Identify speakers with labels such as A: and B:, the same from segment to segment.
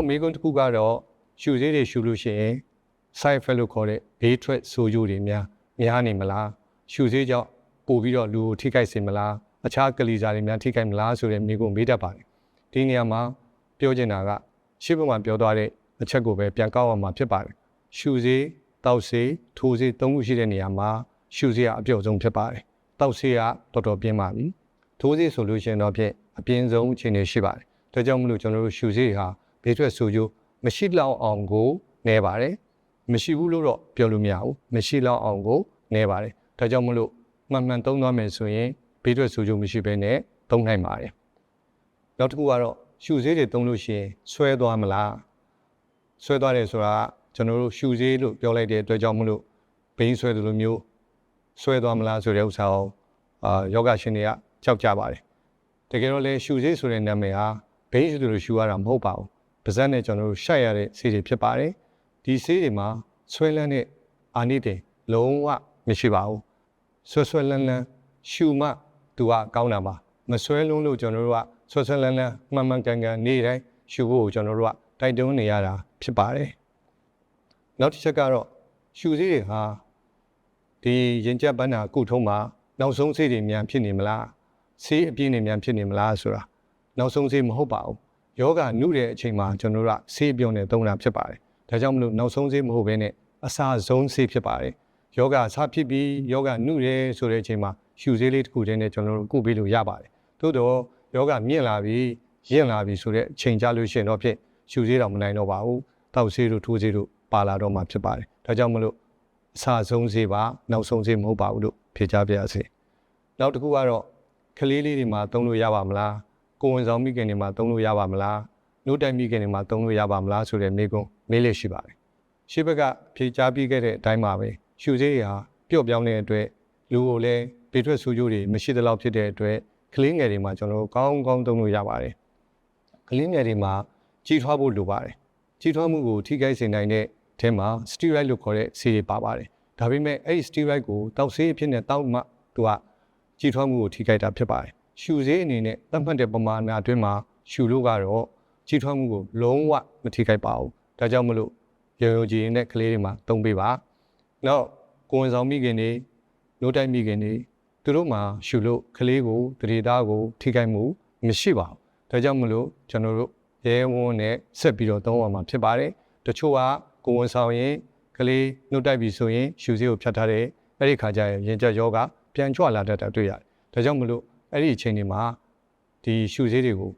A: နောက်မိကွန်းတစ်ခုကတော့ရှူသေးတွေရှူလို့ရှိရင် side effect လို့ခေါ်တဲ့ဘေးထွက်ဆိုးကျိုးတွေများများနေမလားရှူသေးကြောင့်ပို့ပြီးတော့လူကိုထိခိုက်စေမလားအခြားကလီစာတွေများထိခိုက်မလားဆိုတဲ့မိကွန်းမေးတတ်ပါတယ်ဒီနေရာမှာပြောချင်တာကရှေ့ဘက်မှာပြောသွားတဲ့အချက်ကိုပဲပြန်ကောက်အောင်မှာဖြစ်ပါတယ်ရှူသေးတောက်ဆေးထိုးဆေးသုံးခုရှိတဲ့နေရာမှာရှူဆေးကအပြုတ်ဆုံးဖြစ်ပါတယ်တောက်ဆေးကတော်တော်ပြင်းပါပြီထိုးဆေးဆိုလို့ရှိရင်တော့ဖြင့်အပြင်းဆုံးအခြေအနေရှိပါတယ်ဒါကြောင့်မလို့ကျွန်တော်တို့ရှူဆေးဟာ ဘေးထွက်ဆိုးကျိုးမရှိလောက်အောင်ကိုနေပါတယ်မရှိဘူးလို့တော့ပြောလို့မရဘူးမရှိလောက်အောင်ကိုနေပါတယ်ဒါကြောင့်မလို့မှန်မှန်သုံးသွားမယ်ဆိုရင်ဘေးထွက်ဆိုးကျိုးမရှိဘဲနဲ့သုံးနိုင်ပါတယ်နောက်တစ်ခုကတော့ရှူဆေးတွေသုံးလို့ရှိရင်ဆွဲသွားမလားဆွဲသွားတယ်ဆိုတာကကျွန်တော်တို့ရှူဆေးလို့ပြောလိုက်တဲ့အတွက်ကြောင့်မလို့ဘိန်းဆွဲတယ်လို့မျိုးဆွဲသွားမလားဆိုတဲ့ဥစ္စာကိုအာယောဂရှင်တွေကကြောက်ကြပါတယ်တကယ်တော့လေရှူဆေးဆိုတဲ့နာမည်ဟာဘိန်းဆိုလို့ရှူရတာမဟုတ်ပါဘူး ပါဇက်နဲ့ကျွန်တော်တို့ရှိုက်ရတဲ့ဆေးတွေဖြစ်ပါတယ်ဒီဆေးတွေမှာဆွဲလန်းတဲ့အာနိတေလုံးဝမရှိပါဘူးဆွဲဆွဲလန်းလန်းရှူမှသူကကောင်းတာပါမဆွဲလုံးလို့ကျွန်တော်တို့ကဆွဲဆွဲလန်းလန်းမှန်မှန်ကန်ကန်နေတိုင်းရှူဖို့ကျွန်တော်တို့ကတိုက်တွန်းနေရတာဖြစ်ပါတယ်နောက်တစ်ချက်ကတော့ရှူဆေးတွေဟာဒီရင်ကျက်ပန်းနာကုထုံးမှာနောက်ဆုံးဆေးတွေများဖြစ်နေမလားဆေးအပြည့်နေများဖြစ်နေမလားဆိုတာနောက်ဆုံးဆေးမဟုတ်ပါဘူး ယောဂနုတဲ့အချိန်မှာကျွန်တော်တို့ကဆေးပြုံးနေသုံးတာဖြစ်ပါတယ်ဒါကြောင့်မလို့နောက်ဆုံးဆေးမဟုတ်ဘဲနဲ့အစာဆုံးဆေးဖြစ်ပါတယ်ယောဂဆဖြစ်ပြီးယောဂနုရဲဆိုတဲ့အချိန်မှာရှူဆေးလေးတစ်ခုတည်းနဲ့ကျွန်တော်တို့ကုပေးလို့ရပါတယ်သို့တော့ယောဂမြင့်လာပြီးရင့်လာပြီးဆိုတဲ့အချိန်ကြလို့ရှိရင်တော့ဖြင့်ရှူဆေးတော့မနိုင်တော့ပါဘူးတောက်ဆေးတို့ထိုးဆေးတို့ပါလာတော့မှဖြစ်ပါတယ်ဒါကြောင့်မလို့အစာဆုံးဆေးပါနောက်ဆုံးဆေးမဟုတ်ပါဘူးလို့ဖြေချပြရစေနောက်တစ်ခုကတော့ကလေးလေးတွေမှာသုံးလို့ရပါမလား ကိုဝင်ဆောင်မိခင်တွေမှာသုံးလို့ရပါမလားနှုတ်တိုင်မိခင်တွေမှာသုံးလို့ရပါမလားဆိုတဲ့မေးခွန်းမေးလို့ရှိပါတယ်ရှေ့ဘက်ကဖြေချပြီးခဲ့တဲ့အတိုင်းပါပဲရှူဆေးတွေဟာပျော့ပြောင်းတဲ့အတွက်လူကိုလည်းပေထွက်ဆူကျိုးတွေမရှိသလောက်ဖြစ်တဲ့အတွက်ကလေးငယ်တွေမှာကျွန်တော်တို့ကောင်းကောင်းသုံးလို့ရပါတယ်ကလေးငယ်တွေမှာကြီးထွားဖို့လိုပါတယ်ကြီးထွားမှုကိုထိခိုက်စေနိုင်တဲ့အဲမှာ steroid လို့ခေါ်တဲ့ဆေးတွေပါပါတယ်ဒါပေမဲ့အဲ့ဒီ steroid ကိုတောက်ဆေးအဖြစ်နဲ့တောက်မှသူကကြီးထွားမှုကိုထိခိုက်တာဖြစ်ပါတယ် ရှူဆေးအနေနဲ့သတ်မှတ်တဲ့ပမာဏအတွင်းမှာရှူလို့ကတော့ကြီးထွားမှုကိုလုံးဝမထိခိုက်ပါဘူးဒါကြောင့်မလို့ရုံရုံကြည်ရင်တဲ့ကလေးတွေမှာသုံးပေးပါနောက်ကိုဝန်ဆောင်မိခင်တွေနိုးတိုက်မိခင်တွေသူတို့မှာရှူလို့ကလေးကိုတရေသားကိုထိခိုက်မှုမရှိပါဘူးဒါကြောင့်မလို့ကျွန်တော်တို့ရဲဝန်းနဲ့ဆက်ပြီးတော့သုံးရမှာဖြစ်ပါတယ်တချို့ကကိုဝန်ဆောင်ရင်ကလေးနှုတ်တိုက်ပြီဆိုရင်ရှူဆေးကိုဖြတ်ထားတယ်အဲ့ဒီခါကျရင်ရင်ကျက်ယောဂပြန်ကြွလာတတ်တာတွေ့ရတယ်ဒါကြောင့်မလို့ အဲ့ဒီအချိန်တွေမှာဒီရှူဆေးတွေကို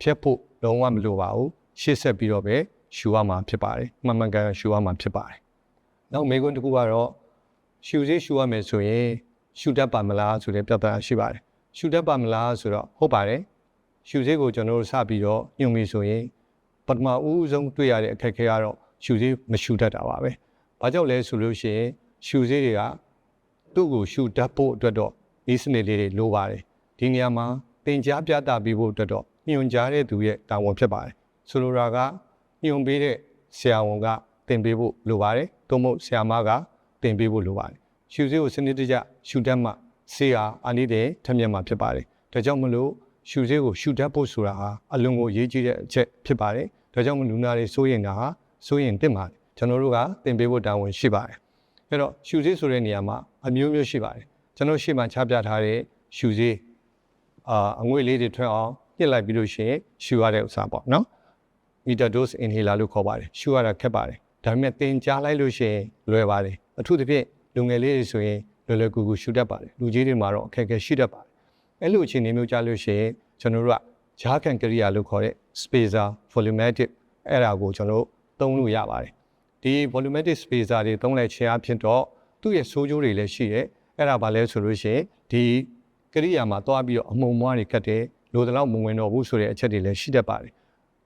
A: ဖြတ်ဖို့လုံးဝမလိုပါဘူးရှေ့ဆက်ပြီးတော့ပဲရှူရမှာဖြစ်ပါတယ်မှန်မှန်ကန်ကန်ရှူရမှာဖြစ်ပါတယ်နောက်မေးခွန်းတစ်ခုကတော့ရှူဆေးရှူရမယ်ဆိုရင်ရှူတတ်ပါမလားဆိုတဲ့ပြဿနာရှိပါတယ်ရှူတတ်ပါမလားဆိုတော့ဟုတ်ပါတယ်ရှူဆေးကိုကျွန်တော်တို့စပြီးတော့ညွှန်ပြီဆိုရင်ပထမဦးဆုံးတွေ့ရတဲ့အခက်အခဲကတော့ရှူဆေးမရှူတတ်တာပါပဲ။ဘာကြောင့်လဲဆိုလို့ရှိရင်ရှူဆေးတွေကသူ့ကိုရှူတတ်ဖို့အတွက်တော့ဤစနစ်လေးတွေလိုပါတယ်။ ဒီနေရာမှာသင်ကြားပြသပေးဖို့အတွက်တော့ညွှန်ကြားတဲ့သူရဲ့တာဝန်ဖြစ်ပါတယ်။ဆိုလိုတာကညွှန်ပေးတဲ့ဆရာဝန်ကသင်ပေးဖို့လိုပါတယ်။သို့မဟုတ်ဆရာမကသင်ပေးဖို့လိုပါတယ်။ရှူဆေးကိုစနစ်တကျရှူတတ်မှဆေးဟာအနည်းတဲ့ထမျက်မှာဖြစ်ပါတယ်။ဒါကြောင့်မလို့ရှူဆေးကိုရှူတတ်ဖို့ဆိုတာဟာအလွန်ကိုအရေးကြီးတဲ့အချက်ဖြစ်ပါတယ်။ဒါကြောင့်မလူနာတွေစိုးရင်တာဟာစိုးရင်တင်ပါတယ်ကျွန်တော်တို့ကသင်ပေးဖို့တာဝန်ရှိပါတယ်အဲ့တော့ရှူဆေးဆိုတဲ့နေရာမှာအမျိုးမျိုးရှိပါတယ်ကျွန်တော်ရှေ့မှာချပြထားတဲ့ရှူဆေး အာအငွေလေးတွေထွက်အောင်ညှစ်လိုက်ပြီးလို့ရှိရင်ရှူရတဲ့ဥစ္စာပေါ့နော် meter dose inhaler လို့ခေါ်ပါတယ်ရှူရတာခက်ပါတယ်ဒါပေမဲ့သင်ကြားလိုက်လို့ရှိရင်လွယ်ပါတယ်အထူးသဖြင့်လူငယ်လေးတွေဆိုရင်လွယ်လွယ်ကူကူရှူတတ်ပါတယ်လူကြီးတွေမှာတော့အခက်အခဲရှိတတ်ပါတယ်အဲ့လိုအခြေအနေမျိုးကြားလို့ရှိရင်ကျွန်တော်တို့ကဂျားကန်ကရိယာလို့ခေါ်တဲ့ spacer volumetric အဲ့ဒါကိုကျွန်တော်တို့သုံးလို့ရပါတယ်ဒီ volumetric spacer တွေသုံးလိုက်ခြင်းအဖြစ်တော့သူ့ရဲ့ဆိုးကျိုးတွေလည်းရှိတယ်အဲ့ဒါဘာလဲဆိုလို့ရှိရင်ဒီ ကရိယာမှာသွားပြီးတော့အမှုံမွားတွေကတ်တယ်လိုတလောက်မဝင်တော့ဘူးဆိုတဲ့အချက်တွေလည်းရှိတတ်ပါတယ်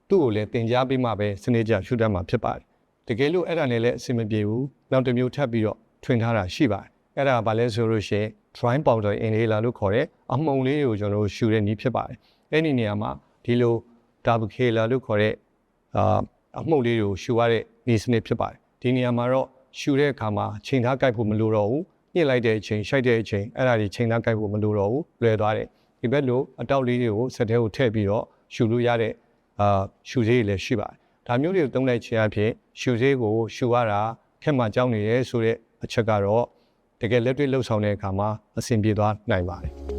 A: သူ့ကိုလည်းတင် जा ပေးမှပဲစနစ်ကြရှုတတ်မှာဖြစ်ပါတယ်တကယ်လို့အဲ့ဒါနဲ့လည်းအဆင်မပြေဘူးနောက်တစ်မျိုးထပ်ပြီးတော့ထွင်ထားတာရှိပါတယ်အဲ့ဒါဘာလဲဆိုလို့ရှိရင် dry powder inhaler လို့ခေါ်တဲ့အမှုံလေးတွေကိုကျွန်တော်တို့ရှူတဲ့နည်းဖြစ်ပါတယ်အဲ့ဒီနေရာမှာဒီလို double killer လို့ခေါ်တဲ့အာအမှုန့်လေးတွေကိုရှူရတဲ့နေစနစ်ဖြစ်ပါတယ်ဒီနေရာမှာတော့ရှူတဲ့အခါမှာချိန်သားကိုက်ဖို့မလိုတော့ဘူး ညှစ်လိုက်တဲ့အချိန်ရှိုက်တဲ့အချိန်အဲ့ဒါတွေချိန်သားကိုက်ဖို့မလိုတော့ဘူးလွယ်သွားတယ်ဒီဘက်လိုအတောက်လေးတွေကိုစက်ထဲကိုထည့်ပြီးတော့ရှူလို့ရတဲ့အာရှူသေးတွေလည်းရှိပါတယ်ဒါမျိုးတွေကိုသုံးလိုက်ခြင်းအဖြစ်ရှုဆေးကိုရှုရတာခက်မှကြောင်းနေရဲဆိုတဲ့အချက်ကတော့တကယ်လက်တွေ့လှုပ်ဆောင်တဲ့အခါမှာအဆင်ပြေသွားနိုင်ပါတယ်